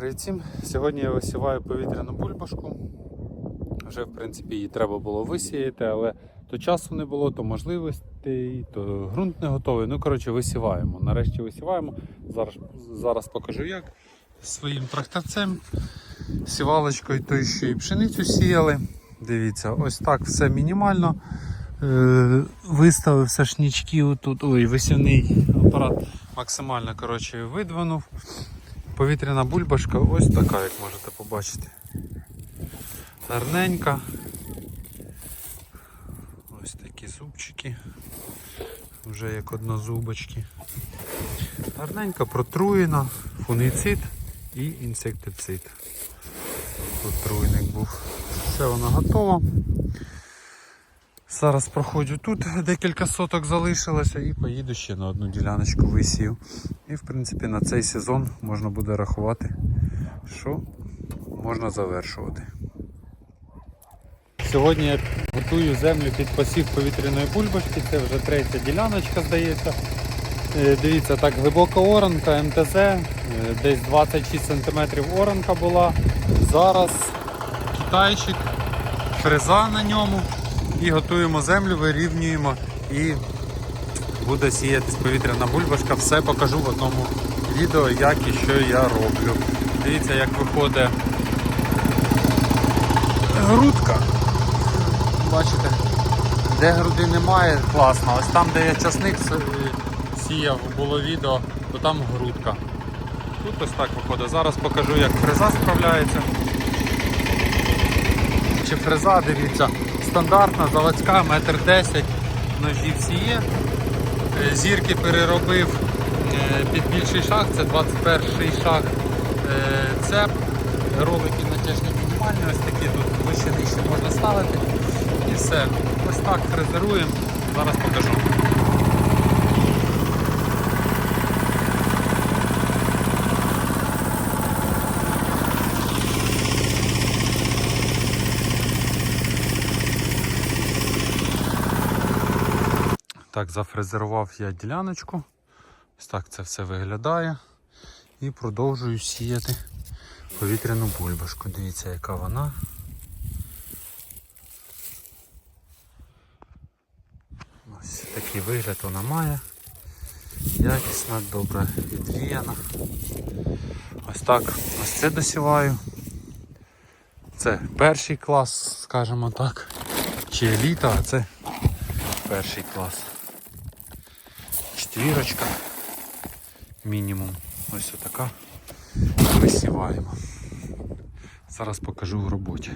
Привіт всім! Сьогодні я висіваю повітряну бульбашку. Вже в принципі її треба було висіяти, але то часу не було, то можливостей, то ґрунт не готовий. Ну, коротше, висіваємо. Нарешті висіваємо. Зараз, зараз покажу як. Своїм тракторцем, сівалочкою, то ще і пшеницю сіяли. Дивіться, ось так все мінімально. Е, Виставив сашнічки тут, ой, висівний апарат максимально коротше, видвинув. Повітряна бульбашка ось така, як можете побачити. Гарненька. Ось такі зубчики. Вже як однозубочки. Гарненька, протруєна, фунгіцид і інсектицид. Отруйник був. Все воно готово. Зараз проходжу тут, декілька соток залишилося і поїду ще на одну діляночку висію. І в принципі на цей сезон можна буде рахувати, що можна завершувати. Сьогодні я готую землю під посів повітряної бульбашки, це вже третя діляночка, здається. Е, Дивіться, так глибока оранка, МТЗ, е, десь 26 см оранка була. Зараз китайчик, фреза на ньому і готуємо землю, вирівнюємо і буде сіятись повітряна бульбашка. Все покажу в одному відео, як і що я роблю. Дивіться, як виходить грудка. Бачите, де груди немає, класно. Ось там, де я часник сіяв, було відео, то там грудка. Тут ось так виходить. Зараз покажу, як фреза справляється. Чи фреза, дивіться, стандартна, заводська, метр 10, ножі всі є. Е, Зірки переробив е, під більший шаг, це 21 шаг цеп. Ролики натяжні мінімальні, ось такі тут вище нижче можна ставити. І все. Ось так фрезеруємо. Зараз покажу. Так, зафрезерував я діляночку. Ось так це все виглядає. І продовжую сіяти повітряну бульбашку. Дивіться, яка вона. Ось такий вигляд вона має. Якісна, добре відвіяна. Ось так, ось це досіваю. Це перший клас, скажімо так. Чи еліта, а це перший клас. Четвірочка. Мінімум. Ось отака. Висіваємо. Зараз покажу в роботі.